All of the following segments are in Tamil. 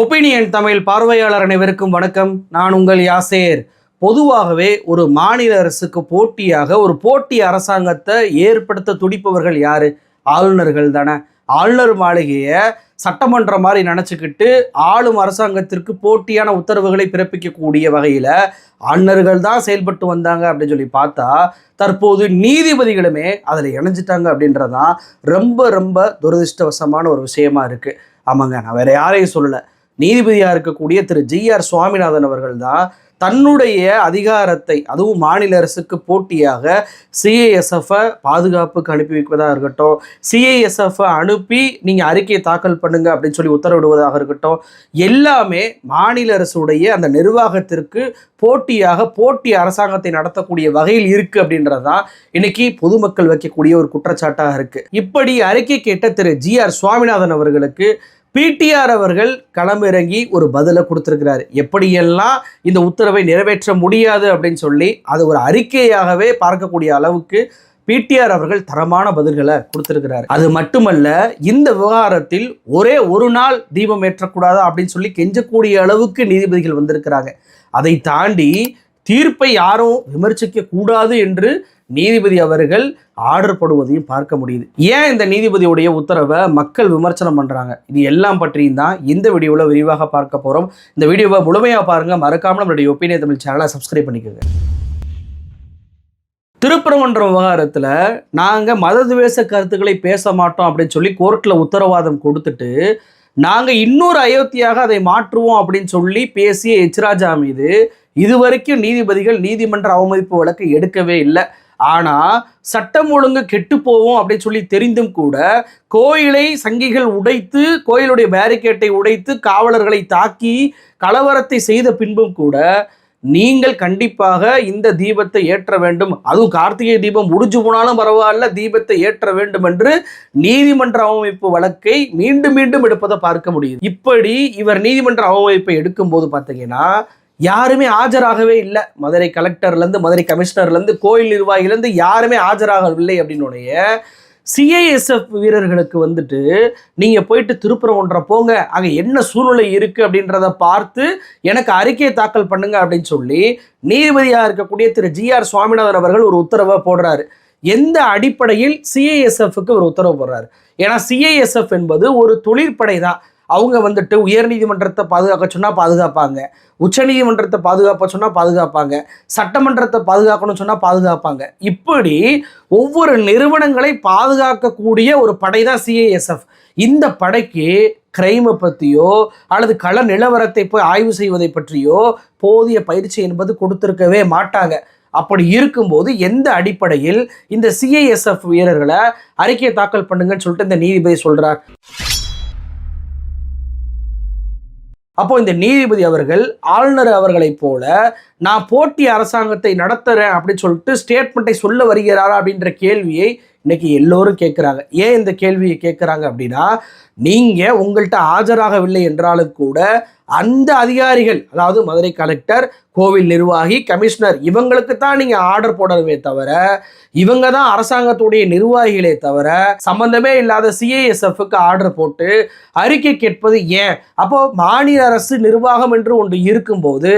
ஒப்பீனியன் தமிழ் பார்வையாளர் அனைவருக்கும் வணக்கம். நான் உங்கள் யாசேர். பொதுவாகவே ஒரு மாநில அரசுக்கு போட்டியாக ஒரு போட்டி அரசாங்கத்தை ஏற்படுத்த துடிப்பவர்கள் யார்? ஆளுநர்கள் தானே. ஆளுநர் மாளிகையை சட்டமன்றம் மாதிரி நினச்சிக்கிட்டு ஆளும் அரசாங்கத்திற்கு போட்டியான உத்தரவுகளை பிறப்பிக்கக்கூடிய வகையில் ஆளுநர்கள் தான் செயல்பட்டு வந்தாங்க அப்படின்னு சொல்லி பார்த்தா தற்போது நீதிபதிகளுமே அதில் இணைஞ்சிட்டாங்க அப்படின்றதான் ரொம்ப ரொம்ப துரதிருஷ்டவசமான ஒரு விஷயமா இருக்குது ஆமாங்க நான் வேறு யாரையும் சொல்லலை. நீதிபதியாக இருக்கக்கூடிய திரு ஜி ஆர் சுவாமிநாதன் அவர்கள் தான் தன்னுடைய அதிகாரத்தை அதுவும் மாநில அரசுக்கு போட்டியாக சிஏஎஸ்எஃப்ஐ பாதுகாப்புக்கு அனுப்பி வைப்பதாக இருக்கட்டும் சிஏஎஸ்எஃப்ஐ அனுப்பி நீங்கள் அறிக்கையை தாக்கல் பண்ணுங்க அப்படின்னு சொல்லி உத்தரவிடுவதாக இருக்கட்டும் எல்லாமே மாநில அரசுடைய அந்த நிர்வாகத்திற்கு போட்டியாக போட்டி அரசாங்கத்தை நடத்தக்கூடிய வகையில் இருக்கு அப்படின்றதான் இன்னைக்கு பொதுமக்கள் வைக்கக்கூடிய ஒரு குற்றச்சாட்டாக இருக்குது இப்படி அறிக்கை கேட்ட திரு ஜி ஆர் சுவாமிநாதன் அவர்களுக்கு பிடிஆர் அவர்கள் களமிறங்கி ஒரு பதிலை கொடுத்துருக்கிறார். எப்படியெல்லாம் இந்த உத்தரவை நிறைவேற்ற முடியாது அப்படின்னு சொல்லி அது ஒரு அறிக்கையாகவே பார்க்கக்கூடிய அளவுக்கு பிடிஆர் அவர்கள் தரமான பதில்களை கொடுத்துருக்கிறார். அது மட்டுமல்ல இந்த விவகாரத்தில் ஒரே ஒரு நாள் தீபம் ஏற்றக்கூடாதா அப்படின்னு சொல்லி கெஞ்சக்கூடிய அளவுக்கு நீதிபதிகள் வந்திருக்கிறாங்க. அதை தாண்டி தீர்ப்பை யாரும் விமர்சிக்க கூடாது என்று நீதிபதி அவர்கள் ஆர்டர் போடுவதையும் பார்க்க முடியுது. ஏன் இந்த நீதிபதியுடைய உத்தரவை மக்கள் விமர்சனம் பண்ணுறாங்க இது எல்லாம் பற்றியும் தான் இந்த வீடியோவில் விரிவாக பார்க்க போகிறோம் இந்த வீடியோவை முழுமையாக பாருங்கள் மறக்காமல் நம்மளுடைய ஒப்பீனியன் தமிழ் சேனலை சப்ஸ்கிரைப் பண்ணிக்கோங்க. திருப்பரங்குன்றம் விவகாரத்தில் நாங்கள் மததுவேச கருத்துக்களை பேச மாட்டோம் அப்படின்னு சொல்லி கோர்ட்டில் உத்தரவாதம் கொடுத்துட்டு நாங்கள் இன்னொரு அயோத்தியாக அதை மாற்றுவோம் அப்படின்னு சொல்லி பேசிய எச்ராஜா மீது இதுவரைக்கும் நீதிபதிகள் நீதிமன்ற அவமதிப்பு வழக்கு எடுக்கவே இல்லை. ஆனால் சட்டம் ஒழுங்கு கெட்டு போவோம் அப்படின்னு சொல்லி தெரிந்தும் கூட கோயிலை சங்கிகள் உடைத்து கோயிலுடைய பேரிகேட்டை உடைத்து காவலர்களை தாக்கி கலவரத்தை செய்த பின்பும் கூட நீங்கள் கண்டிப்பாக இந்த தீபத்தை ஏற்ற வேண்டும். அதுவும் கார்த்திகை தீபம் முடிஞ்சு போனாலும் பரவாயில்ல தீபத்தை ஏற்ற வேண்டும் என்று நீதிமன்ற அவமதிப்பு வழக்கை மீண்டும் மீண்டும் எடுப்பதை பார்க்க முடியுது. இப்படி இவர் நீதிமன்ற அவமதிப்பை எடுக்கும்போது பார்த்தீங்கன்னா யாருமே ஆஜராகவே இல்லை. மதுரை கலெக்டர்லேருந்து மதுரை கமிஷனர்லேருந்து கோயில் நிர்வாகிலேருந்து யாருமே ஆஜராகவில்லை அப்படின்னுடைய சிஐஎஸ்எஃப் வீரர்களுக்கு வந்துட்டு நீங்கள் போயிட்டு திருப்புறம் ஒன்றை போங்க அங்கே என்ன சூழ்நிலை இருக்குது அப்படின்றத பார்த்து எனக்கு அறிக்கையை தாக்கல் பண்ணுங்க அப்படின்னு சொல்லி நீதிபதியாக இருக்கக்கூடிய திரு ஜி ஆர் சுவாமிநாதன் அவர்கள் ஒரு உத்தரவை போடுறாரு. எந்த அடிப்படையில் சிஐஎஸ்எஃப்க்கு ஒரு உத்தரவு போடுறாரு? ஏன்னா சிஐஎஸ்எஃப் என்பது ஒரு தொழிற்படை தான் அவங்க வந்துட்டு உயர்நீதிமன்றத்தை பாதுகாக்க சொன்னால் பாதுகாப்பாங்க. உச்சநீதிமன்றத்தை பாதுகாப்ப சொன்னால் பாதுகாப்பாங்க. சட்டமன்றத்தை பாதுகாக்கணும்னு சொன்னால் பாதுகாப்பாங்க. இப்படி ஒவ்வொரு நிறுவனங்களை பாதுகாக்கக்கூடிய ஒரு படை தான் சிஐஎஸ்எஃப் இந்த படைக்கு கிரைமை பற்றியோ அல்லது கள நிலவரத்தை போய் ஆய்வு செய்வதை பற்றியோ போதிய பயிற்சி என்பது கொடுத்துருக்கவே மாட்டாங்க. அப்படி இருக்கும்போது எந்த அடிப்படையில் இந்த சிஐஎஸ்எஃப் வீரர்களை அறிக்கையை தாக்கல் பண்ணுங்கன்னு சொல்லிட்டு இந்த நீதிபதி சொல்கிறார் அப்போ இந்த நீதிபதி அவர்கள் ஆளுநர் அவர்களைப் போல நான் போட்டி அரசாங்கத்தை நடத்துறேன் அப்படின்னு சொல்லிட்டு ஸ்டேட்மெண்ட்டை சொல்ல வருகிறாரா அப்படின்ற கேள்வியை இன்னைக்கு எல்லோரும் கேட்குறாங்க. ஏன் இந்த கேள்வியை கேட்குறாங்க அப்படின்னா நீங்கள் உங்கள்கிட்ட ஆஜராகவில்லை என்றாலும் கூட அந்த அதிகாரிகள் அதாவது மதுரை கலெக்டர் கோவில் நிர்வாகி கமிஷனர் இவங்களுக்கு தான் நீங்கள் ஆர்டர் போடணுமே தவிர இவங்க தான் அரசாங்கத்துடைய நிர்வாகிகளே தவிர சம்பந்தமே இல்லாத சிஐஎஸ்எஃப்க்கு ஆர்டர் போட்டு அறிக்கை கேட்பது ஏன்? அப்போ மாநில அரசு நிர்வாகம் என்று ஒன்று இருக்கும்போது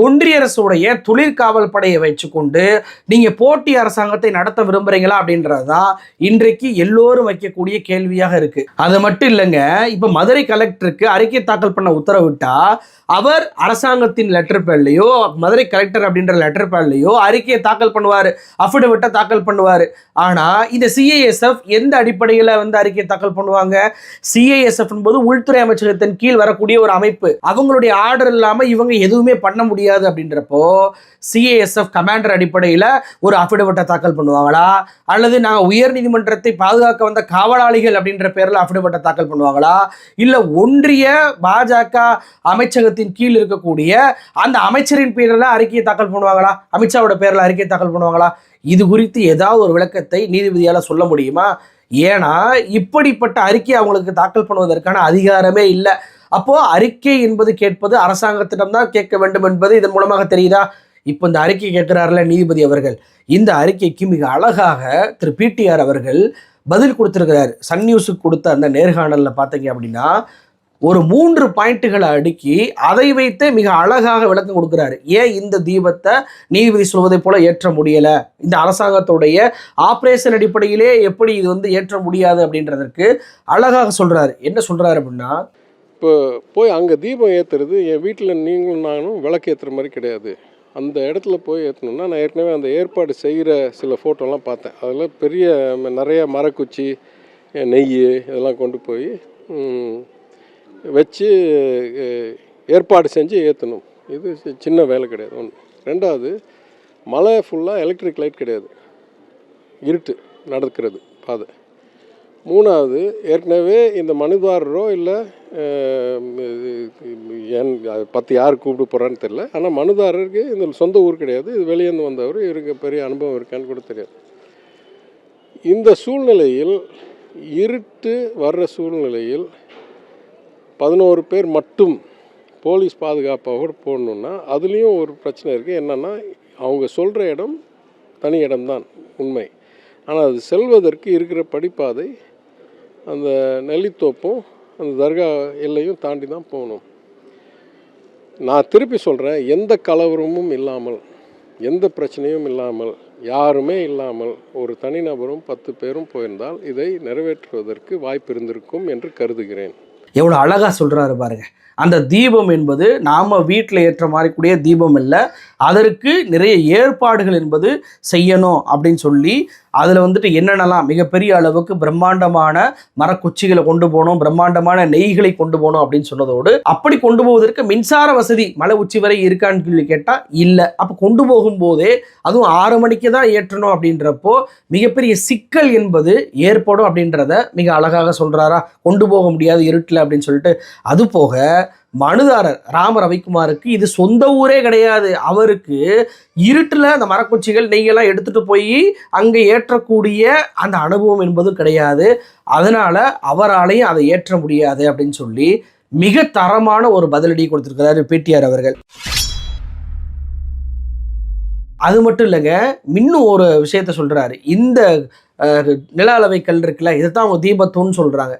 ஒன்றிய அரசுடைய தொழிற்காவல் படையை வச்சுக்கொண்டு நீங்கள் போட்டி அரசாங்கத்தை நடத்த விரும்புகிறீங்களா அப்படின்றது தான் இன்றைக்கு எல்லோரும் வைக்கக்கூடிய கேள்வியாக இருக்குது அது மட்டும் இல்லை இல்லைங்க. இப்போ மதுரை கலெக்டருக்கு அறிக்கை தாக்கல் பண்ண உத்தரவிட்டா அவர் அரசாங்கத்தின் லெட்டர் பேர்லையோ மதுரை கலெக்டர் அப்படின்ற லெட்டர் பேர்லையோ அறிக்கையை தாக்கல் பண்ணுவார். அஃபிடவிட்டை தாக்கல் பண்ணுவார். ஆனால் இந்த சிஐஎஸ்எஃப் எந்த அடிப்படையில் வந்து அறிக்கையை தாக்கல் பண்ணுவாங்க? சிஐஎஸ்எஃப் என்பது உள்துறை அமைச்சகத்தின் கீழ் வரக்கூடிய ஒரு அமைப்பு. அவங்களுடைய ஆர்டர் இல்லாமல் இவங்க எதுவுமே பண்ண முடியாது அப்படின்றப்போ சிஏஎஸ்எஃப் கமாண்டர் அடிப்படையில் ஒரு அஃபிடவிட்டை தாக்கல் பண்ணுவாங்களா? அல்லது நாங்கள் உயர் நீதிமன்றத்தை பாதுகாக்க வந்த காவலாளிகள் அப்படின்ற பேரில் அஃபிடவிட்டை தாக்கல் பண்ணுவாங்களா? இல்லை ஒன்றிய பாஜக அமைச்சகத்தின் கீழ் இருக்கக்கூடிய அந்த அமைச்சரின் பேரில் அறிக்கையை தாக்கல் பண்ணுவாங்களா? அமித்ஷாவோட பேரில் அறிக்கை தாக்கல் பண்ணுவாங்களா? இது குறித்து ஏதாவது ஒரு விளக்கத்தை நீதிபதியால் சொல்ல முடியுமா? ஏன்னா இப்படிப்பட்ட அறிக்கை அவங்களுக்கு தாக்கல் பண்ணுவதற்கான அதிகாரமே இல்லை. அப்போ அறிக்கை என்பது கேட்பது அரசாங்கத்திடம்தான் கேட்க வேண்டும் என்பது இதன் மூலமாக தெரியுதா? இப்போ இந்த அறிக்கை கேட்கிறார்ல நீதிபதி அவர்கள். இந்த அறிக்கைக்கு மிக அழகாக திரு பிடிஆர் அவர்கள் பதில் கொடுத்திருக்கிறார். சன் நியூஸுக்கு கொடுத்த அந்த நேர்காணலில் பார்த்தீங்க அப்படின்னா ஒரு மூன்று பாயிண்ட்டுகளை அடுக்கி அதை வைத்தே மிக அழகாக விளக்கம் கொடுக்குறாரு. ஏன் இந்த தீபத்தை நீதிபதி சொல்வதைப் போல ஏற்ற முடியலை? இந்த அரசாங்கத்துடைய ஆப்ரேஷன் அடிப்படையிலே எப்படி இது வந்து ஏற்ற முடியாது அப்படின்றதற்கு அழகாக சொல்கிறாரு என்ன சொல்கிறாரு அப்படின்னா இப்போ போய் அங்கே தீபம் ஏற்றுறது என் வீட்டில் நீங்களும் நானும் விளக்கு ஏற்றுற மாதிரி கிடையாது. அந்த இடத்துல போய் ஏற்றணும்னா நான் ஏற்கனவே அந்த ஏற்பாடு செய்கிற சில ஃபோட்டோலாம் பார்த்தேன். அதில் பெரிய நிறைய மரக்குச்சி நெய் இதெல்லாம் கொண்டு போய் வச்சு ஏற்பாடு செஞ்சு ஏற்றணும் இது சின்ன வேலை கிடையாது. ஒன்று ரெண்டாவது மலை ஃபுல்லாக எலக்ட்ரிக் லைட் கிடையாது. இருட்டு நடக்கிறது பாதை. மூணாவது ஏற்கனவே இந்த மனுதாரரோ இல்லை என் அது பத்து யார் கூப்பிட்டு போகிறான்னு தெரில ஆனால் மனுதாரருக்கு இந்த சொந்த ஊர் கிடையாது. இது வெளியேந்து வந்தவர். இவருக்கு பெரிய அனுபவம் இருக்கான்னு கூட தெரியாது. இந்த சூழ்நிலையில் இருட்டு வர்ற சூழ்நிலையில் பதினோரு பேர் மட்டும் போலீஸ் பாதுகாப்பாக போடணுன்னா அதுலேயும் ஒரு பிரச்சனை இருக்குது என்னென்னா அவங்க சொல்கிற இடம் தனி இடம்தான் உண்மை. ஆனால் அது செல்வதற்கு இருக்கிற படிப்பாதை அந்த நெல்லித்தோப்பும் அந்த தர்கா எல்லையும் தாண்டி தான் போகணும். நான் திருப்பி சொல்கிறேன் எந்த கலவரமும் இல்லாமல் எந்த பிரச்சனையும் இல்லாமல் யாருமே இல்லாமல் ஒரு தனிநபரும் பத்து பேரும் போயிருந்தால் இதை நிறைவேற்றுவதற்கு வாய்ப்பு இருந்திருக்கும் என்று கருதுகிறேன். எவ்வளோ அழகாக சொல்கிறாரு பாருங்கள் அந்த தீபம் என்பது நாம் வீட்டில் ஏற்ற மாதிரி கூடிய தீபம் இல்லை. அதற்கு நிறைய ஏற்பாடுகள் என்பது செய்யணும் அப்படின்னு சொல்லி அதில் வந்துட்டு என்னென்னலாம் மிகப்பெரிய அளவுக்கு பிரம்மாண்டமான மரக்குச்சிகளை கொண்டு போகணும் பிரம்மாண்டமான நெய்களை கொண்டு போகணும் அப்படின்னு சொன்னதோடு அப்படி கொண்டு போவதற்கு மின்சார வசதி மலை உச்சி வரை இருக்கான்னு சொல்லி கேட்டால் இல்லை. அப்போ கொண்டு போகும்போதே அதுவும் ஆறு மணிக்கு தான் ஏற்றணும் அப்படின்றப்போ மிகப்பெரிய சிக்கல் என்பது ஏற்படும் அப்படின்றத மிக அழகாக சொல்கிறாரா கொண்டு போக முடியாது இருட்டில் அப்படின்னு சொல்லிட்டு. அது போக மனுதாரர் ராம ரவிக்குமாருக்கு இது சொந்த ஊரே கிடையாது. அவருக்கு இருட்டில் அந்த மரக்குச்சிகள் நெய்யெல்லாம் எடுத்துட்டு போய் அங்கே ஏற்றக்கூடிய அந்த அனுபவம் என்பதும் கிடையாது. அதனால அவராலையும் அதை ஏற்ற முடியாது அப்படின்னு சொல்லி மிக தரமான ஒரு பதிலடி கொடுத்துருக்கிறாரு பிடிஆர் அவர்கள். அது மட்டும் இல்லைங்க இன்னும் ஒரு விஷயத்த சொல்றாரு. இந்த அஹ், நில அளவை கல் இருக்குல்ல இதைத்தான் அவங்க தீபத்தூன்னு சொல்றாங்க.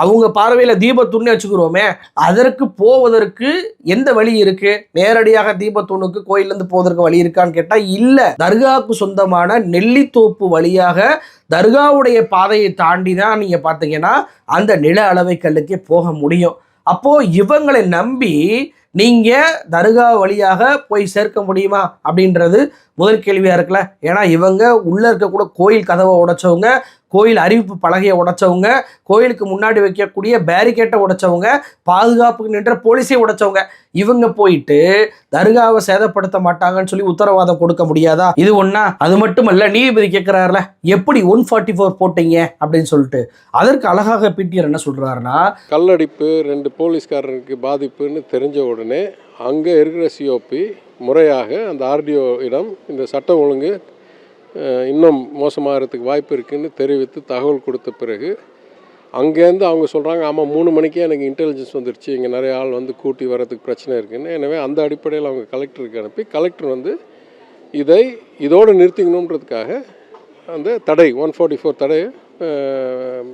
அவங்க பார்வையில் தீபத்தூண்னு வச்சுக்கிறோமே அதற்கு போவதற்கு எந்த வழி இருக்கு? நேரடியாக தீபத்தூணுக்கு கோயிலேருந்து போவதற்கு வழி இருக்கான்னு கேட்டால் இல்லை. தர்காவுக்கு சொந்தமான நெல்லித்தோப்பு வழியாக தர்காவுடைய பாதையை தாண்டி தான் நீங்கள் பார்த்தீங்கன்னா அந்த நில அளவை கல்லுக்கே போக முடியும். அப்போது இவங்களை நம்பி நீங்கள் தர்கா வழியாக போய் சேர்க்க முடியுமா? அப்படின்றது முதல் கேள்வியாக இருக்கல ஏன்னா இவங்க உள்ளே இருக்கக்கூட கோயில் கதவை உடைச்சவங்க கோயில் அறிவிப்பு பலகையை உடைச்சவங்க கோயிலுக்கு முன்னாடி வைக்கக்கூடிய பேரிகேட்டை உடைச்சவங்க பாதுகாப்புக்கு நின்ற போலீஸை உடைச்சவங்க இவங்க போயிட்டு தர்காவை சேதப்படுத்த மாட்டாங்கன்னு சொல்லி உத்தரவாதம் கொடுக்க முடியாதா? இது ஒன்றா அது மட்டுமல்ல நீதிபதி கேட்குறாருல எப்படி ஒன் ஃபார்ட்டி ஃபோர் போட்டீங்க? அப்படின்னு சொல்லிட்டு. அதற்கு அழகாக பிடிஆர் என்ன சொல்கிறாருன்னா கல்லடிப்பு ரெண்டு போலீஸ்காரருக்கு பாதிப்புன்னு தெரிஞ்ச உடனே அங்கே இருக்கிற சிஓபி முறையாக அந்த ஆர்டிஓ இடம் இந்த சட்டம் ஒழுங்கு இன்னும் மோசமாகிறதுக்கு வாய்ப்பு இருக்குதுன்னு தெரிவித்து தகவல் கொடுத்த பிறகு அங்கேருந்து அவங்க சொல்கிறாங்க ஆமாம் மூணு மணிக்கே எனக்கு இன்டெலிஜென்ஸ் வந்துருச்சு. இங்கே நிறைய ஆள் வந்து கூட்டி வரதுக்கு பிரச்சனை இருக்குன்னு. எனவே அந்த அடிப்படையில் அவங்க கலெக்டருக்கு அனுப்பி கலெக்டர் வந்து இதை இதோடு நிறுத்திக்கணுன்றதுக்காக அந்த தடை ஒன் ஃபார்ட்டி ஃபோர் தடையை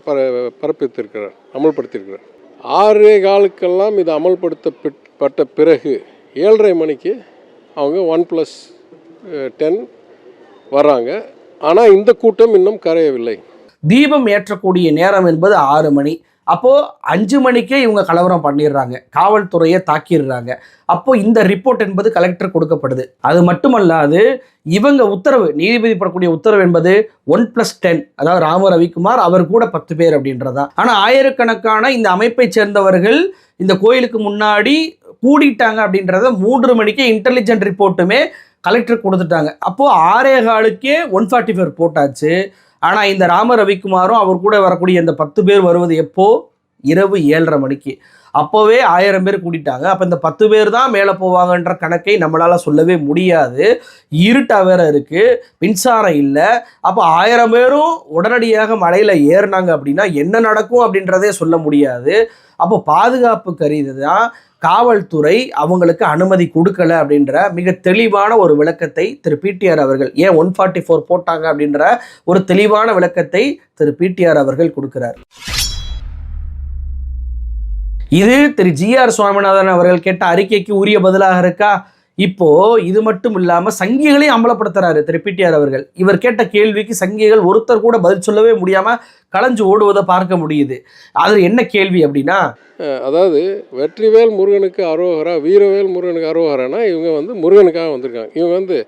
பர பரப்பித்திருக்கிறார் அமல்படுத்தியிருக்கிறார். ஆறே காலுக்கெல்லாம் இது அமல்படுத்தப்பட்ட பிறகு ஏழரை மணிக்கு அவங்க ஒன் ப்ளஸ் டென் வர்றாங்க. ஆனால் இந்த கூட்டம் இன்னும் கரையவில்லை. தீபம் ஏற்றக்கூடிய நேரம் என்பது ஆறு மணி. அப்போது அஞ்சு மணிக்கே இவங்க கலவரம் பண்ணிடுறாங்க. காவல்துறையை தாக்கிடுறாங்க. அப்போது இந்த ரிப்போர்ட் என்பது கலெக்டர் கொடுக்கப்படுது. அது மட்டுமல்லாது இவங்க உத்தரவு நீதிபதி படக்கூடிய உத்தரவு என்பது ஒன் பிளஸ் டென் அதாவது ராம ரவிக்குமார் அவர் கூட பத்து பேர் அப்படின்றதா. ஆனால் ஆயிரக்கணக்கான இந்த அமைப்பை சேர்ந்தவர்கள் இந்த கோயிலுக்கு முன்னாடி கூடிட்டாங்க அப்படின்றத மூன்று மணிக்கே இன்டெலிஜென்ட் ரிப்போர்ட்டுமே கலெக்டர் கொடுத்துட்டாங்க. அப்போது ஆறே காலுக்கே ஒன் ஃபார்ட்டி ஃபோர் போட்டாச்சு. ஆனால் இந்த ராம ரவிக்குமாரும் அவர் கூட வரக்கூடிய இந்த பத்து பேர் வருவது எப்போ? இரவு ஏழரை மணிக்கு. அப்போவே ஆயிரம் பேர் கூட்டிட்டாங்க. அப்போ இந்த பத்து பேர் தான் மேலே போவாங்கன்ற கணக்கை நம்மளால் சொல்லவே முடியாது. இருட்டாக வேற இருக்குது மின்சாரம் இல்லை. அப்போ ஆயிரம் பேரும் உடனடியாக மலையில் ஏறினாங்க அப்படின்னா என்ன நடக்கும் அப்படின்றதே சொல்ல முடியாது. அப்போ பாதுகாப்பு கருதி தான் காவல்துறை அவங்களுக்கு அனுமதி கொடுக்கல அப்படின்ற மிக தெளிவான ஒரு விளக்கத்தை திரு பிடிஆர் அவர்கள் ஏன் ஒன் ஃபார்ட்டி ஃபோர் போட்டாங்க அப்படின்ற ஒரு தெளிவான விளக்கத்தை திரு பிடிஆர் அவர்கள் கொடுக்கிறார். இது திரு ஜி ஆர் சுவாமிநாதன் அவர்கள் கேட்ட அறிக்கைக்கு உரிய பதிலாக இருக்கா? இப்போ இது மட்டும் இல்லாம சங்கிகளையும் அம்பலப்படுத்துறாரு திரு பிடிஆர் அவர்கள். இவர் கேட்ட கேள்விக்கு சங்கிகள் ஒருத்தர் கூட பதில் சொல்லவே முடியாம களைஞ்சு ஓடுவதை பார்க்க முடியுது. அதுல என்ன கேள்வி அப்படின்னா? அதாவது வெற்றிவேல் முருகனுக்கு அரோகரா வீரவேல் முருகனுக்கு அரோகரானா இவங்க வந்து முருகனுக்காக வந்திருக்காங்க. இவங்க வந்து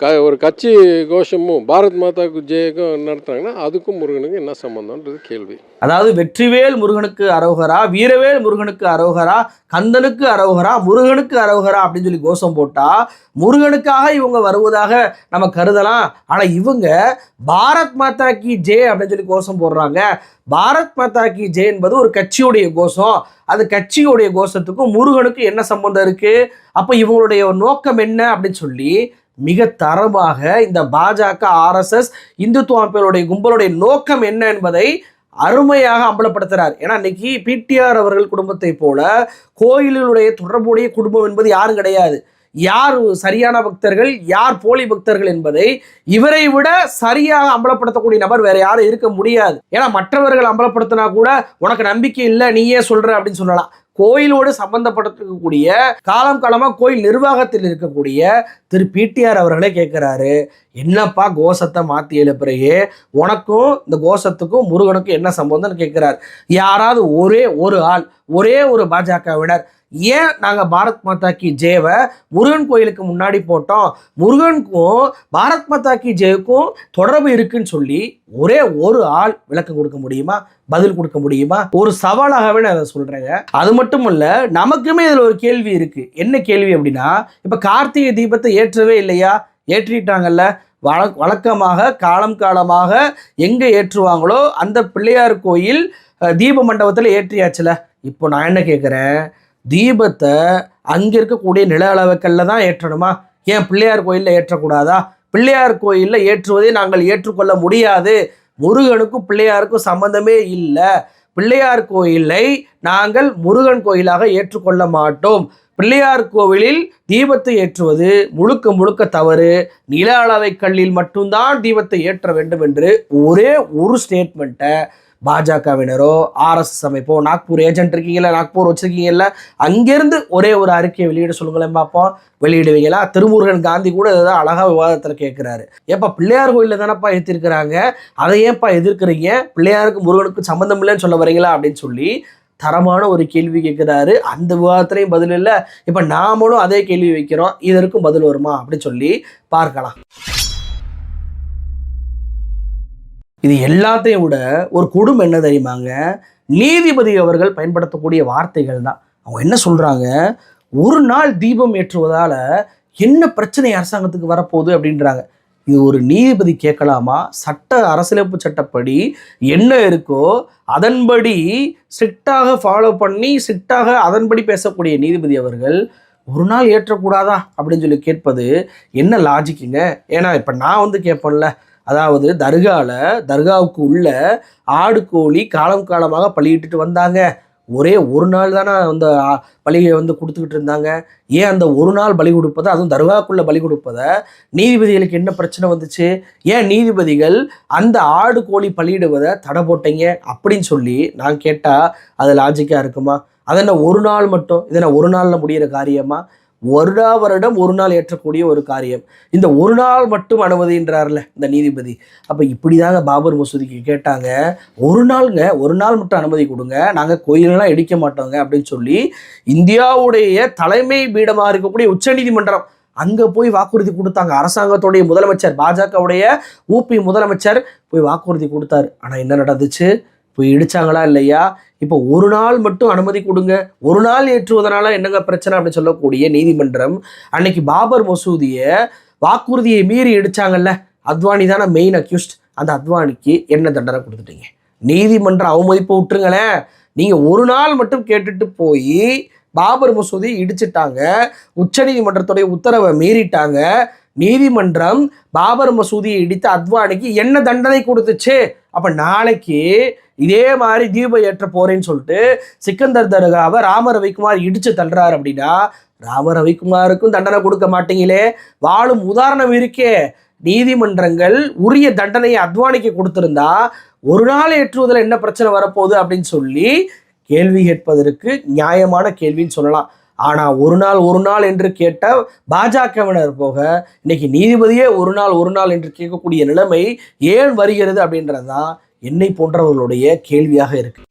க ஒரு கட்சி கோஷமும் பாரத் மாதாக்கு ஜெயக்கும் நடத்துறாங்கன்னா அதுக்கும் முருகனுக்கு என்ன சம்மந்தம்ன்றது கேள்வி. அதாவது வெற்றிவேல் முருகனுக்கு அரோகரா வீரவேல் முருகனுக்கு அரோகரா கந்தனுக்கு அரோகரா முருகனுக்கு அரோகரா அப்படின்னு சொல்லி கோஷம் போட்டால் முருகனுக்காக இவங்க வருவதாக நம்ம கருதலாம். ஆனால் இவங்க பாரத் மாதா கி ஜே அப்படின்னு சொல்லி கோஷம் போடுறாங்க. பாரத் மாதா கி ஜே என்பது ஒரு கட்சியுடைய கோஷம். அது கட்சியுடைய கோஷத்துக்கும் முருகனுக்கும் என்ன சம்பந்தம் இருக்குது அப்போ இவங்களுடைய நோக்கம் என்ன அப்படின்னு சொல்லி மிக தரமாக இந்த பாஜக ஆர்எஸ்எஸ் இந்துத்துவ அமைப்புகளுடைய கும்பலுடைய நோக்கம் என்ன என்பதை அருமையாக அம்பலப்படுத்துகிறார் ஏன்னா இன்னைக்கு பிடிஆர் அவர்கள் குடும்பத்தை போல கோயிலுடைய தொடர்புடைய குடும்பம் என்பது யாரும் கிடையாது. யார் சரியான பக்தர்கள் யார் போலி பக்தர்கள் என்பதை இவரை விட சரியாக அம்பலப்படுத்தக்கூடிய நபர் வேற யாரும் இருக்க முடியாது. ஏன்னா மற்றவர்கள் அம்பலப்படுத்தினா கூட உனக்கு நம்பிக்கை இல்லை நீயே சொல்ற அப்படின்னு சொல்லலாம். கோயிலோடு சம்பந்தப்பட்டிருக்கக்கூடிய காலம் காலமாக கோயில் நிர்வாகத்தில் இருக்கக்கூடிய திரு பிடிஆர் அவர்களே கேட்குறாரு என்னப்பா கோஷத்தை மாற்றி எழுப்புறையே உனக்கும் இந்த கோஷத்துக்கும் முருகனுக்கும் என்ன சம்பந்தம்னு கேட்குறாரு. யாராவது ஒரே ஒரு ஆள் ஒரே ஒரு பாஜகவினர் ஏன் நாங்கள் பாரத் மாதா கி ஜேவை முருகன் கோயிலுக்கு முன்னாடி போட்டோம்? முருகனுக்கும் பாரத் மாதா கி ஜேவுக்கும் தொடர்பு இருக்குன்னு சொல்லி ஒரே ஒரு ஆள் விளக்கம் கொடுக்க முடியுமா? பதில் கொடுக்க முடியுமா? ஒரு சவாலாகவே நான் அதை சொல்கிறேங்க அது மட்டும் இல்லை நமக்குமே இதில் ஒரு கேள்வி இருக்குது என்ன கேள்வி அப்படின்னா இப்போ கார்த்திகை தீபத்தை ஏற்றவே இல்லையா? ஏற்றிட்டாங்கல்ல. வழ வழக்கமாக காலம் காலமாக எங்கே ஏற்றுவாங்களோ அந்த பிள்ளையார் கோயில் தீப மண்டபத்தில் ஏற்றியாச்சுல. இப்போ நான் என்ன கேட்குறேன் தீபத்தை அங்கே இருக்கக்கூடிய நில அளவுக்கல்ல தான் ஏற்றணுமா? ஏன் பிள்ளையார் கோயிலில் ஏற்றக்கூடாதா? பிள்ளையார் கோயிலில் ஏற்றுவதை நாங்கள் ஏற்றுக்கொள்ள முடியாது. முருகனுக்கும் பிள்ளையாருக்கும் சம்பந்தமே இல்லை. பிள்ளையார் கோயிலை நாங்கள் முருகன் கோயிலாக ஏற்றுக்கொள்ள மாட்டோம். பிள்ளையார் கோவிலில் தீபத்தை ஏற்றுவது முழுக்க முழுக்க தவறு. நில அளவை கல்லில் மட்டும்தான் தீபத்தை ஏற்ற வேண்டும் என்று ஒரே ஒரு ஸ்டேட்மெண்ட்டை பாஜகவினரோ ஆர்எஸ்எஸ் அமைப்போ நாக்பூர் ஏஜென்ட் இருக்கீங்களா நாக்பூர் வச்சிருக்கீங்கல்ல அங்கேருந்து ஒரே ஒரு அறிக்கையை வெளியிட சொல்லுங்களேன் பார்ப்போம் வெளியிடுவீங்களா? திருமுருகன் காந்தி கூட இதை தான் அழகாக விவாதத்தில் கேட்குறாரு ஏப்பா பிள்ளையார் கோயிலில் தானேப்பா ஏற்றிருக்கிறாங்க அதை ஏன்ப்பா எதிர்க்கிறீங்க? பிள்ளையாருக்கு முருகனுக்கு சம்மந்தம் இல்லைன்னு சொல்ல வரீங்களா? அப்படின்னு சொல்லி தரமான ஒரு கேள்வி கேட்குறாரு அந்த விவாதத்துலையும் பதில் இல்லை. இப்போ நாமளும் அதே கேள்வி வைக்கிறோம். இதற்கும் பதில் வருமா? அப்படின்னு சொல்லி பார்க்கலாம். இது எல்லாத்தையும் விட ஒரு கொடுமை என்ன தெரியுமாங்க? நீதிபதி அவர்கள் பயன்படுத்தக்கூடிய வார்த்தைகள் தான். அவங்க என்ன சொல்கிறாங்க ஒரு நாள் தீபம் ஏற்றுவதால் என்ன பிரச்சனை அரசாங்கத்துக்கு வரப்போகுது அப்படின்றாங்க. இது ஒரு நீதிபதி கேட்கலாமா? சட்ட அரசியலமைப்பு சட்டப்படி என்ன இருக்கோ அதன்படி ஸ்ட்ரிக்டாக ஃபாலோ பண்ணி ஸ்ட்ரிக்டாக அதன்படி பேசக்கூடிய நீதிபதி அவர்கள் ஒரு நாள் ஏற்றக்கூடாதா? அப்படின்னு சொல்லி கேட்பது என்ன லாஜிக்குங்க ஏன்னா இப்போ நான் வந்து கேட்பேன்ல. அதாவது தர்காவில் தர்காவுக்கு உள்ள ஆடு கோழி காலம் காலமாக பழியிட்டு வந்தாங்க. ஒரே ஒரு நாள் தானே அந்த ஆ- பலியை வந்து கொடுத்துக்கிட்டு இருந்தாங்க. ஏன் அந்த ஒரு நாள் பலி கொடுப்பதை அதுவும் தர்காவுக்குள்ளே பலி கொடுப்பதை நீதிபதிகளுக்கு என்ன பிரச்சனை வந்துச்சு? ஏன் நீதிபதிகள் அந்த ஆடு கோழி பலியிடுவதை தடை போட்டீங்க அப்படின்னு சொல்லி நான் கேட்டால் அது லாஜிக்காக இருக்குமா? அதென்ன என்ன ஒரு நாள் மட்டும்? இதென்ன ஒரு நாளில் முடிகிற காரியமாக வருடா வருடம் ஒரு நாள் ஏற்றக்கூடிய ஒரு காரியம். இந்த ஒரு நாள் மட்டும் அனுமதின்றார்ல இந்த நீதிபதி. அப்போ இப்படிதாங்க பாபர் மசூதிக்கு கேட்டாங்க ஒரு நாளுங்க ஒரு நாள் மட்டும் அனுமதி கொடுங்க நாங்கள் கோயிலெல்லாம் இடிக்க மாட்டோங்க அப்படின்னு சொல்லி இந்தியாவுடைய தலைமை பீடமாக இருக்கக்கூடிய உச்சநீதிமன்றம் அங்கே போய் வாக்குறுதி கொடுத்தாங்க. அரசாங்கத்துடைய முதலமைச்சர் பாஜகவுடைய ஊபி முதலமைச்சர் போய் வாக்குறுதி கொடுத்தாரு. ஆனால் என்ன நடந்துச்சு? போய் இடிச்சாங்களா இல்லையா? இப்போ ஒரு நாள் மட்டும் அனுமதி கொடுங்க. ஒரு நாள் ஏற்றுவதனால என்னங்க பிரச்சனை அப்படின்னு சொல்லக்கூடிய நீதிமன்றம் அன்னைக்கு பாபர் மசூதியை வாக்குறுதியை மீறி இடிச்சாங்கல்ல. அத்வானி தானே மெயின் அக்யூஸ்ட் அந்த அத்வானிக்கு என்ன தண்டனை கொடுத்துட்டீங்க? நீதிமன்ற அவமதிப்பு விட்டுருங்களேன். நீங்கள் ஒரு நாள் மட்டும் கேட்டுட்டு போய் பாபர் மசூதியை இடிச்சிட்டாங்க. உச்சநீதிமன்றத்துடைய உத்தரவை மீறிட்டாங்க. நீதிமன்றம் பாபர் மசூதியை இடித்த அத்வானிக்கு என்ன தண்டனை கொடுத்துச்சு? அப்ப நாளைக்கு இதே மாதிரி தீபம் ஏற்ற போறேன்னு சொல்லிட்டு சிக்கந்தர் தர்காவை ராம ரவிக்குமார் இடிச்சு தள்ளுறாரு அப்படின்னா ராம ரவிக்குமாருக்கும் தண்டனை கொடுக்க மாட்டீங்களே. வாழும் உதாரணம் இருக்கே. நீதிமன்றங்கள் உரிய தண்டனையை அத்வானிக்கு கொடுத்திருந்தா ஒரு நாள் ஏற்றுவதில் என்ன பிரச்சனை வரப்போகுது அப்படின்னு சொல்லி கேள்வி கேட்பதற்கு நியாயமான கேள்வின்னு சொல்லலாம். ஆனால் ஒரு நாள் ஒரு நாள் என்று கேட்ட பாஜகவினர் போக இன்னைக்கு நீதிபதியே ஒரு நாள் ஒரு நாள் என்று கேட்கக்கூடிய நிலைமை ஏன் வருகிறது அப்படின்றது தான் என்னை போன்றவர்களுடைய கேள்வியாக இருக்கு.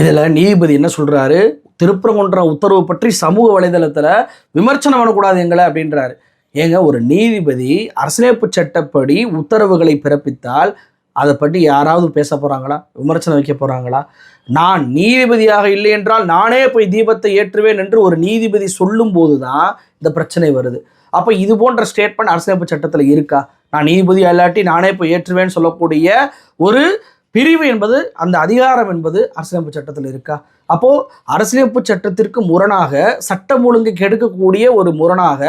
இதில் நீதிபதி என்ன சொல்றாரு? திருப்பரங்குன்ற உத்தரவு பற்றி சமூக வலைதளத்தில் விமர்சனம் பண்ணக்கூடாது எங்களை அப்படின்றாரு. ஏங்க ஒரு நீதிபதி அரசியலமைப்பு சட்டப்படி உத்தரவுகளை பிறப்பித்தால் அதை பற்றி யாராவது பேச போகிறாங்களா விமர்சனம் வைக்க போகிறாங்களா நான் நீதிபதியாக இல்லை என்றால் நானே போய் தீபத்தை ஏற்றுவேன் என்று ஒரு நீதிபதி சொல்லும்போது தான் இந்த பிரச்சனை வருது. அப்போ இது போன்ற ஸ்டேட்மெண்ட் அரசியலமைப்பு சட்டத்தில் இருக்கா? நான் நீதிபதி இல்லாட்டி நானே போய் ஏற்றுவேன்னு சொல்லக்கூடிய ஒரு பிரிவு என்பது அந்த அதிகாரம் என்பது அரசியலமைப்பு சட்டத்தில் இருக்கா? அப்போ அரசியலமைப்பு சட்டத்திற்கு முரணாக சட்டம் ஒழுங்கு கெடுக்கக்கூடிய ஒரு முரணாக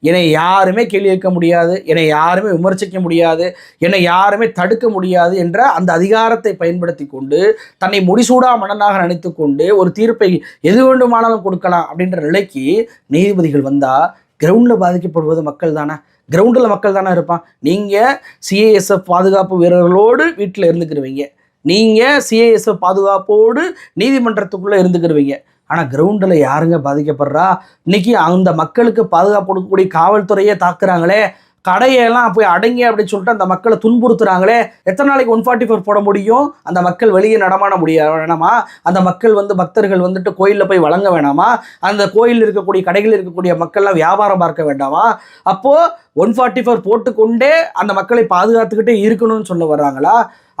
என்னை யாருமே கேள்வி கேட்க முடியாது என்னை யாருமே விமர்சிக்க முடியாது என்னை யாருமே தடுக்க முடியாது என்ற அந்த அதிகாரத்தை பயன்படுத்தி கொண்டு தன்னை முடிசூடா மன்னனாக நினைத்து கொண்டு ஒரு தீர்ப்பை எது வேண்டுமானாலும் கொடுக்கலாம் அப்படின்ற நிலைக்கு நீதிபதிகள் வந்தால் கிரவுண்டில் பாதிக்கப்படுவது மக்கள் தானே? கிரவுண்டில் மக்கள் தானே இருப்பான். நீங்கள் சிஏஎஸ்எஃப் பாதுகாப்பு வீரர்களோடு வீட்டில் இருந்துக்கிருவீங்க. நீங்கள் சிஏஎஸ்எஃப் பாதுகாப்போடு நீதிமன்றத்துக்குள்ளே இருந்துக்கிருவீங்க. ஆனால் கிரவுண்டில் யாருங்க பாதிக்கப்படுறா? இன்னைக்கு அந்த மக்களுக்கு பாதுகாப்பு கொடுக்கக்கூடிய காவல்துறையே தாக்குறாங்களே. கடையெல்லாம் போய் அடங்கி அப்படின்னு சொல்லிட்டு அந்த மக்களை துன்புறுத்துறாங்களே. எத்தனை நாளைக்கு ஒன் ஃபார்ட்டி ஃபோர் போட முடியும்? அந்த மக்கள் வெளியே நடமாட முடிய வேணாமா? அந்த மக்கள் வந்து பக்தர்கள் வந்துட்டு கோயிலில் போய் வழங்க வேணாமா? அந்த கோயிலில் இருக்கக்கூடிய கடைகளில் இருக்கக்கூடிய மக்கள்லாம் வியாபாரம் பார்க்க வேண்டாமா? அப்போது ஒன் ஃபார்ட்டி ஃபோர் போட்டுக்கொண்டே அந்த மக்களை பாதுகாத்துக்கிட்டே இருக்கணும்னு சொல்ல வர்றாங்களா?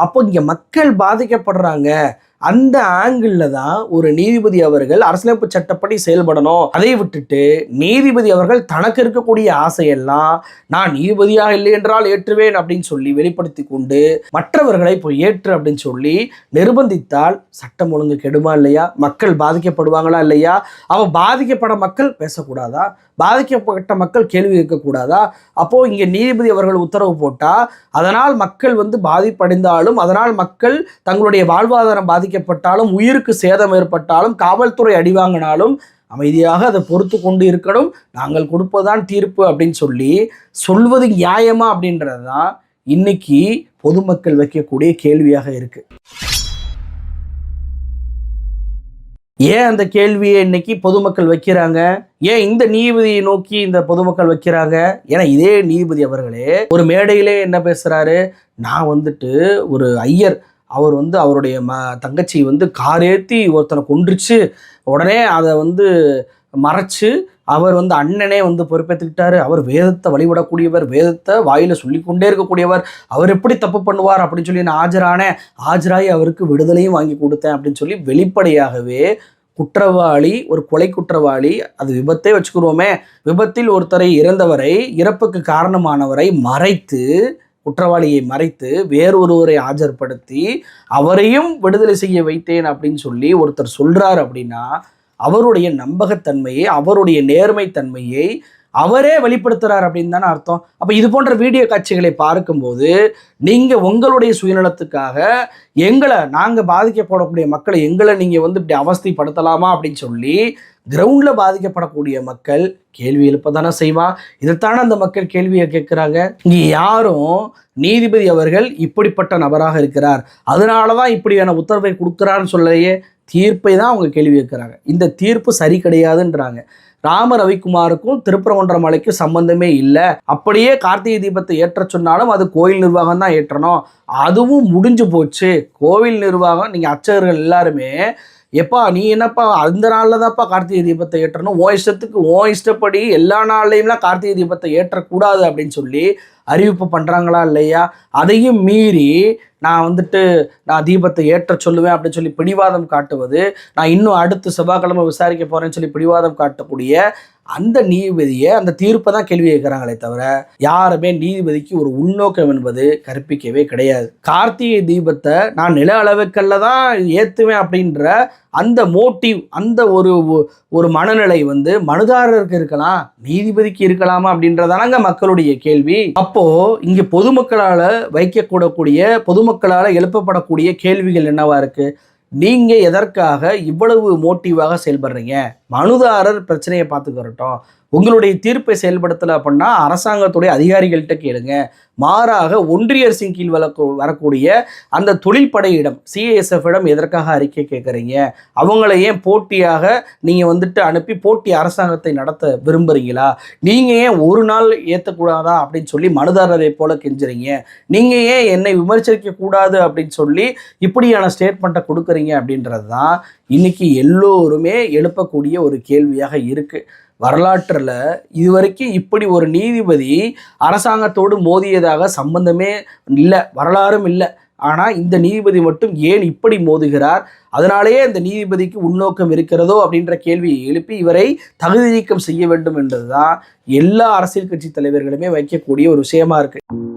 அப்போ இங்கே மக்கள் பாதிக்கப்படுறாங்க. அந்த ஆங்கிளில் தான் ஒரு நீதிபதி அவர்கள் அரசியலமைப்பு சட்டப்படி செயல்படணும். அதை விட்டுட்டு நீதிபதி அவர்கள் தனக்கு இருக்கக்கூடிய ஆசையெல்லாம் நான் நீதிபதியாக இல்லை என்றால் ஏற்றுவேன் அப்படின்னு சொல்லி வெளிப்படுத்தி கொண்டு மற்றவர்களை இப்போ ஏற்று அப்படின்னு சொல்லி நிர்பந்தித்தால் சட்டம் ஒழுங்கு கெடுமா இல்லையா? மக்கள் பாதிக்கப்படுவாங்களா இல்லையா? அவன் பாதிக்கப்பட மக்கள் பேசக்கூடாதா? பாதிக்கப்பட்ட மக்கள் கேள்வி கேட்கக்கூடாதா? அப்போது இங்கே நீதிபதி அவர்கள் உத்தரவு போட்டால் அதனால் மக்கள் வந்து பாதிப்படைந்தாலும் அதனால் மக்கள் தங்களுடைய வாழ்வாதாரம் பாதிக்கப்பட்டாலும் உயிருக்கு சேதம் ஏற்பட்டாலும் காவல்துறை அடிவாங்கினாலும் அமைதியாக அதை பொறுத்து கொண்டு இருக்கணும். நாங்கள் கொடுப்பதான் தீர்ப்பு அப்படின்னு சொல்லி சொல்வது நியாயமா அப்படின்றது தான் இன்னைக்கு பொதுமக்கள் வைக்கக்கூடிய கேள்வியாக இருக்கு. ஏன் அந்த கேள்வியை இன்னைக்கு பொதுமக்கள் வைக்கிறாங்க? ஏன் இந்த நீதிபதியை நோக்கி இந்த பொதுமக்கள் வைக்கிறாங்க? ஏன்னா இதே நீதிபதி அவர்களே ஒரு மேடையிலே என்ன பேசுறாரு? நான் வந்துட்டு ஒரு ஐயர் அவர் வந்து அவருடைய ம தங்கச்சி வந்து காரேத்தி ஒருத்தனை கொன்றுச்சு உடனே அதை வந்து மறைச்சு அவர் வந்து அண்ணனே வந்து பொறுப்பேற்றுக்கிட்டாரு அவர் வேதத்தை வழிபடக்கூடியவர் வேதத்தை வாயில சொல்லிக்கொண்டே இருக்கக்கூடியவர். அவர் எப்படி தப்பு பண்ணுவார் அப்படின்னு சொல்லி நான் ஆஜரானேன் ஆஜராகி அவருக்கு விடுதலையும் வாங்கி கொடுத்தேன் அப்படின்னு சொல்லி வெளிப்படையாகவே குற்றவாளி ஒரு கொலை குற்றவாளி அது விபத்தே வச்சுக்கிருவோமே விபத்தில் ஒருத்தரை இறந்தவரை இறப்புக்கு காரணமானவரை மறைத்து குற்றவாளியை மறைத்து வேறொருவரை ஆஜர்படுத்தி அவரையும் விடுதலை செய்ய வைத்தேன் அப்படின்னு சொல்லி ஒருத்தர் சொல்கிறார் அப்படின்னா அவருடைய நம்பகத்தன்மையை அவருடைய நேர்மைத்தன்மையை அவரே வெளிப்படுத்துகிறார் அப்படின்னு தானே அர்த்தம். அப்போ இது போன்ற வீடியோ காட்சிகளை பார்க்கும்போது நீங்கள் உங்களுடைய சுயநலத்துக்காக எங்களை நாங்கள் பாதிக்கப்படக்கூடிய மக்களை எங்களை நீங்கள் வந்து இப்படி அவஸ்தைப்படுத்தலாமா அப்படின்னு சொல்லி கிரவுண்டில் பாதிக்கப்படக்கூடிய மக்கள் கேள்வி எழுப்ப தானே செய்வான் இதைத்தானே அந்த மக்கள் கேள்வியை கேட்குறாங்க. இங்கே யாரும் நீதிபதி அவர்கள் இப்படிப்பட்ட நபராக இருக்கிறார். அதனால தான் இப்படியான உத்தரவை கொடுக்குறான்னு சொல்லலையே. தீர்ப்பை தான் அவங்க கேள்வி கேட்குறாங்க. இந்த தீர்ப்பு சரி கிடையாதுன்றாங்க. ராம ரவிக்குமாருக்கும் திருப்பரங்குன்ற மலைக்கும் சம்பந்தமே இல்லை. அப்படியே கார்த்திகை தீபத்தை ஏற்ற சொன்னாலும் அது கோயில் நிர்வாகம் தான் ஏற்றணும். அதுவும் முடிஞ்சு போச்சு. கோவில் நிர்வாகம் நீங்கள் அர்ச்சகர்கள் எல்லாருமே எப்பா நீ என்னப்பா அந்த நாளில் தான்ப்பா கார்த்திகை தீபத்தை ஏற்றணும்? ஓ இஷ்டத்துக்கு ஓ இஷ்டப்படி எல்லா நாள்லையும்லாம் கார்த்திகை தீபத்தை ஏற்றக்கூடாது அப்படின்னு சொல்லி அறிவிப்பு பண்ணுறாங்களா இல்லையா? அதையும் மீறி நான் வந்துட்டு நான் தீபத்தை ஏற்ற சொல்லுவேன் அப்படின்னு சொல்லி பிடிவாதம் காட்டுவது நான் இன்னும் அடுத்து செவ்வாய்க்கிழமை விசாரிக்க போகிறேன்னு சொல்லி பிடிவாதம் காட்டக்கூடிய அந்த நீதிபதியை அந்த தீர்ப்பை தான் கேள்வி கேட்குறாங்களே தவிர யாருமே நீதிபதிக்கு ஒரு உள்நோக்கம் என்பது கற்பிக்கவே கிடையாது. கார்த்திகை தீபத்தை நான் நில அளவுக்கல்ல தான் ஏற்றுவேன் அப்படின்ற அந்த மோட்டிவ் அந்த ஒரு ஒரு மனநிலை வந்து மனுதாரருக்கு இருக்கலாம் நீதிபதிக்கு இருக்கலாமா அப்படின்றதானங்க மக்களுடைய கேள்வி. அப்போ இங்க பொதுமக்களால் வைக்கக்கூடக்கூடிய பொதுமக்களால் எழுப்பப்படக்கூடிய கேள்விகள் என்னவா இருக்குது நீங்கள் எதற்காக இவ்வளவு மோட்டிவாக செயல்படுறீங்க? மனுதாரர் பிரச்சனையை பார்த்துக்கிறட்டும் உங்களுடைய தீர்ப்பை செயல்படுத்தலை அப்படின்னா அரசாங்கத்துடைய அதிகாரிகள்கிட்ட கேளுங்க. மாறாக ஒன்றிய அரசின் கீழ் வளர்க்கு வரக்கூடிய அந்த தொழில்படையிடம் சிஏஎஸ்எஃப்இடம் எதற்காக அறிக்கை கேட்குறீங்க? அவங்கள ஏன் போட்டியாக நீங்கள் வந்துட்டு அனுப்பி போட்டி அரசாங்கத்தை நடத்த விரும்புகிறீங்களா நீங்கள் ஏன் ஒரு நாள் ஏற்றக்கூடாதா அப்படின்னு சொல்லி மனுதாரரை போல கெஞ்சுறீங்க. நீங்கள் ஏன் என்னை விமர்சிக்க கூடாது அப்படின்னு சொல்லி இப்படியான ஸ்டேட்மெண்ட்டை கொடுக்குறீங்க அப்படின்றது தான் இன்னைக்கு எல்லோருமே எழுப்பக்கூடிய ஒரு கேள்வியாக இருக்குது வரலாற்றில் இதுவரைக்கும் இப்படி ஒரு நீதிபதி அரசாங்கத்தோடு மோதியதாக சம்பந்தமே இல்லை வரலாறும் இல்லை. ஆனால் இந்த நீதிபதி மட்டும் ஏன் இப்படி மோதுகிறார்? அதனாலேயே இந்த நீதிபதிக்கு உள்நோக்கம் இருக்கிறதோ அப்படின்ற கேள்வியை எழுப்பி இவரை தகுதி நீக்கம் செய்ய வேண்டும் என்பதுதான் எல்லா அரசியல் கட்சி தலைவர்களுமே வைக்கக்கூடிய ஒரு விஷயமா இருக்குது